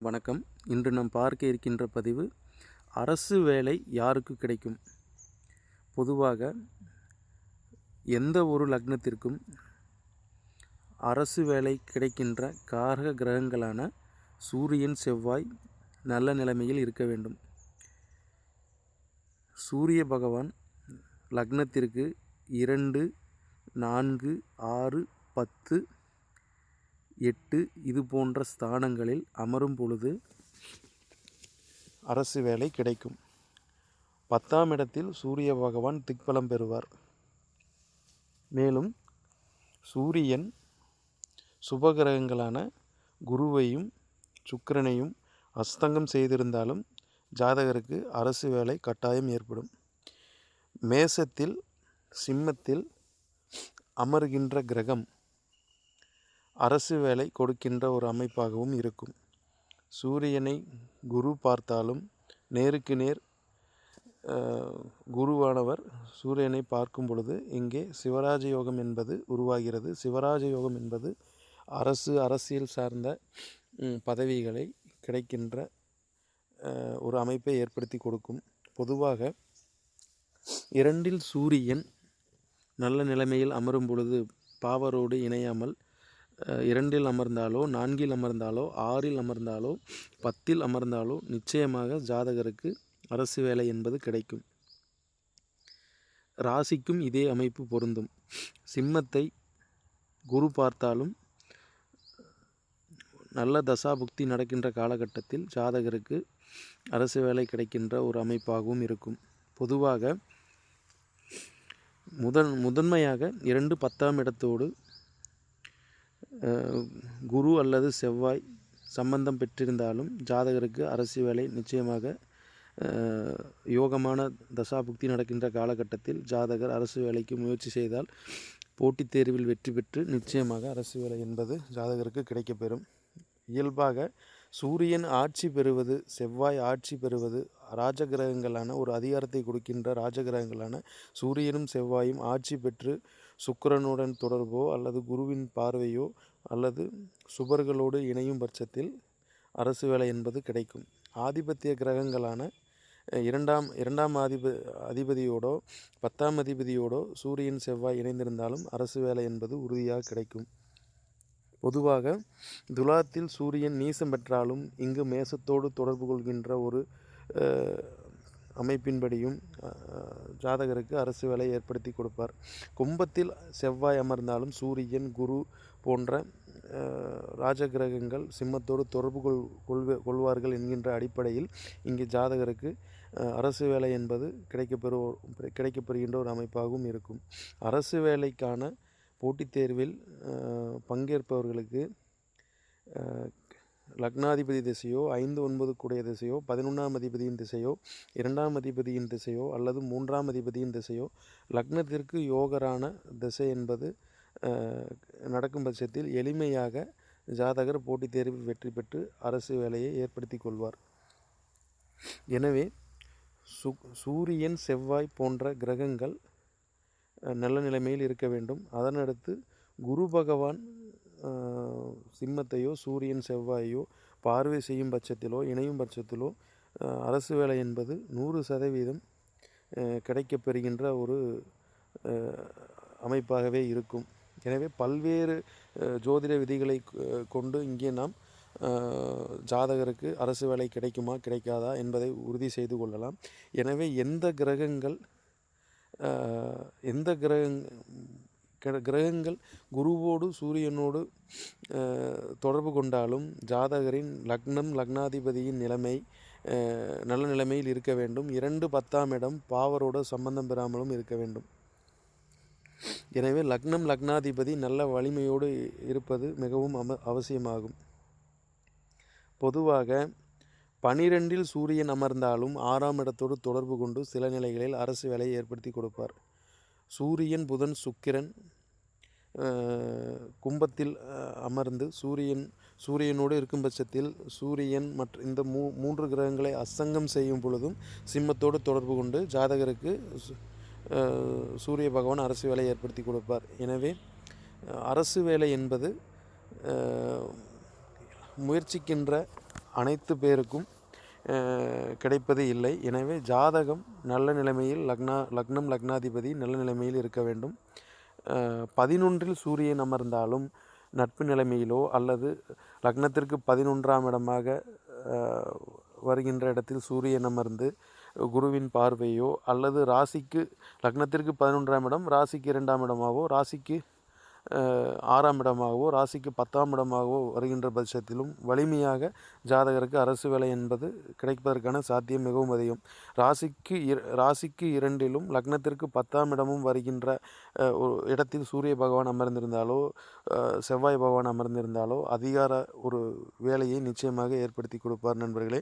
வணக்கம். இன்று நாம் பார்க்க இருக்கின்ற பதிவு அரசு வேலை யாருக்கு கிடைக்கும்? பொதுவாக எந்த ஒரு லக்னத்திற்கும் அரசு வேலை கிடைக்கின்ற காரக கிரகங்களான சூரியன் செவ்வாய் நல்ல நிலைமையில் இருக்க வேண்டும். சூரிய பகவான் லக்னத்திற்கு இரண்டு நான்கு ஆறு பத்து எட்டு இது போன்ற ஸ்தானங்களில் அமரும் பொழுது அரசு வேலை கிடைக்கும். பத்தாம் இடத்தில் சூரிய பகவான் திக்பலம் பெறுவார். மேலும் சூரியன் சுபகிரகங்களான குருவையும் சுக்கிரனையும் அஸ்தங்கம் செய்திருந்தாலும் ஜாதகருக்கு அரசு வேலை கட்டாயம் ஏற்படும். மேசத்தில் சிம்மத்தில் அமர்கின்ற கிரகம் அரசு வேலை கொடுக்கின்ற ஒரு அமைப்பாகவும் இருக்கும். சூரியனை குரு பார்த்தாலும் நேருக்கு நேர் குருவானவர் சூரியனை பார்க்கும் பொழுது இங்கே சிவராஜ யோகம் என்பது உருவாகிறது. சிவராஜ யோகம் என்பது அரசு அரசியல் சார்ந்த பதவிகளை கிடைக்கின்ற ஒரு அமைப்பை ஏற்படுத்தி கொடுக்கும். பொதுவாக இரண்டில் சூரியன் நல்ல நிலைமையில் அமரும் பொழுது பாவரோடு இணையாமல் இரண்டில் அமர்ந்தாலோ நான்கில் அமர்ந்தாலோ ஆறில் அமர்ந்தாலோ பத்தில் அமர்ந்தாலோ நிச்சயமாக ஜாதகருக்கு அரசு வேலை என்பது கிடைக்கும். ராசிக்கும் இதே அமைப்பு பொருந்தும். சிம்மத்தை குரு பார்த்தாலும் நல்ல தசாபுக்தி நடக்கின்ற காலகட்டத்தில் ஜாதகருக்கு அரசு வேலை கிடைக்கின்ற ஒரு அமைப்பாகவும் இருக்கும். பொதுவாக முதன் முதன்மையாக இரண்டு பத்தாம் இடத்தோடு குரு அல்லது செவ்வாய் சம்பந்தம் பெற்றிருந்தாலும் ஜாதகருக்கு அரசு வேலை நிச்சயமாக யோகமான தசாபுக்தி நடக்கின்ற காலகட்டத்தில் ஜாதகர் அரசு வேலைக்கு முயற்சி செய்தால் போட்டித் தேர்வில் வெற்றி பெற்று நிச்சயமாக அரசு வேலை என்பது ஜாதகருக்கு கிடைக்கப்பெறும். இயல்பாக சூரியன் ஆட்சி பெறுவது செவ்வாய் ஆட்சி பெறுவது ராஜகிரகங்களான ஒரு அதிகாரத்தை கொடுக்கின்ற ராஜகிரகங்களான சூரியனும் செவ்வாயும் ஆட்சி பெற்று சுக்கரனுடன் தொடர்போ அல்லது குருவின் பார்வையோ அல்லது சுபர்களோடு இணையும் பட்சத்தில் அரசு வேலை என்பது கிடைக்கும். ஆதிபத்திய கிரகங்களான இரண்டாம் இரண்டாம் அதிப அதிபதியோடோ பத்தாம் அதிபதியோடோ சூரியன் செவ்வாய் இணைந்திருந்தாலும் அரசு வேலை என்பது உறுதியாக கிடைக்கும். பொதுவாக துலாத்தில் சூரியன் நீசம் பெற்றாலும் இங்கு மேசத்தோடு தொடர்பு கொள்கின்ற ஒரு அமைப்பின்படியும் ஜாதகருக்கு அரசு வேலை ஏற்படுத்தி கொடுப்பார். கும்பத்தில் செவ்வாய் அமர்ந்தாலும் சூரியன் குரு போன்ற ராஜகிரகங்கள் சிம்மத்தோடு தொடர்பு கொள் கொள்வ கொள்வார்கள் என்கின்ற அடிப்படையில் இங்கே ஜாதகருக்கு அரசு வேலை என்பது கிடைக்கப்பெறு கிடைக்கப்பெறுகின்ற ஒரு அமைப்பாகவும் இருக்கும். அரசு வேலைக்கான போட்டித் தேர்வில் பங்கேற்பவர்களுக்கு லக்னாதிபதி திசையோ ஐந்து ஒன்பது கூடிய திசையோ பதினொன்றாம் அதிபதியின் திசையோ இரண்டாம் அதிபதியின் திசையோ அல்லது மூன்றாம் அதிபதியின் திசையோ லக்னத்திற்கு யோகரான திசை என்பது நடக்கும் பட்சத்தில் எளிமையாக ஜாதகர் போட்டித் தேர்வில் வெற்றி பெற்று அரசு வேலையை ஏற்படுத்தி கொள்வார். எனவே சு சூரியன் செவ்வாய் போன்ற கிரகங்கள் நல்ல நிலைமையில் இருக்க வேண்டும். அதனடுத்து குரு பகவான் சிம்மத்தையோ சூரியன் செவ்வாயோ பார்வை செய்யும் பட்சத்திலோ இணையும் பட்சத்திலோ அரசு வேலை என்பது நூறு சதவீதம் கிடைக்கப்பெறுகின்ற ஒரு அமைப்பாகவே இருக்கும். எனவே பல்வேறு ஜோதிட விதிகளை கொண்டு இங்கே நாம் ஜாதகருக்கு அரசு வேலை கிடைக்குமா கிடைக்காதா என்பதை உறுதி செய்து கொள்ளலாம். எனவே எந்த கிரகங்கள் எந்த கிரகங் கிரகங்கள் குருவோடு சூரியனோடு தொடர்பு கொண்டாலும் ஜாதகரின் லக்னம் லக்னாதிபதியின் நிலைமை நல்ல நிலைமையில் இருக்க வேண்டும். இரண்டு பத்தாம் இடம் பாவரோடு சம்பந்தம் பெறாமலும் இருக்க வேண்டும். எனவே லக்னம் லக்னாதிபதி நல்ல வலிமையோடு இருப்பது மிகவும் அம அவசியமாகும். பொதுவாக பனிரெண்டில் சூரியன் அமர்ந்தாலும் ஆறாம் இடத்தோடு தொடர்பு கொண்டு சில நிலைகளில் அரசு வேலையை ஏற்படுத்தி கொடுப்பார். சூரியன் புதன் சுக்கிரன் கும்பத்தில் அமர்ந்து சூரியன் சூரியனோடு இருக்கும் பட்சத்தில் சூரியன் மற்ற இந்த மூ மூன்று கிரகங்களை அசங்கம் செய்யும் பொழுதும் சிம்மத்தோடு தொடர்பு கொண்டு ஜாதகருக்கு சூரிய பகவான் அரசு வேலை ஏற்படுத்தி கொடுப்பார். எனவே அரசு வேலை என்பது முயற்சிக்கின்ற அனைத்து பேருக்கும் கிடைப்பது இல்லை. எனவே ஜாதகம் நல்ல நிலைமையில் லக்னா லக்னம் லக்னாதிபதி நல்ல நிலைமையில் இருக்க வேண்டும். பதினொன்றில் சூரியன் அமர்ந்தாலும் நட்பு நிலைமையிலோ அல்லது லக்னத்திற்கு பதினொன்றாம் இடமாக வருகின்ற இடத்தில் சூரியன் அமர்ந்து குருவின் பார்வையோ அல்லது ராசிக்கு லக்னத்திற்கு பதினொன்றாம் இடம் ராசிக்கு இரண்டாம் இடமாகவோ ராசிக்கு ஆறாம் இடமாகவோ ராசிக்கு பத்தாம் இடமாகவோ வருகின்ற பட்சத்திலும் வலிமையாக ஜாதகருக்கு அரசு வேலை என்பது கிடைப்பதற்கான சாத்தியம் மிகவும் அதிகம். ராசிக்கு ராசிக்கு இரண்டிலும் லக்னத்திற்கு பத்தாம் இடமும் வருகின்ற ஒரு இடத்தில் சூரிய பகவான் அமர்ந்திருந்தாலோ செவ்வாய் பகவான் அமர்ந்திருந்தாலோ அதிகார ஒரு வேலையை நிச்சயமாக ஏற்படுத்தி கொடுப்பார் நண்பர்களே.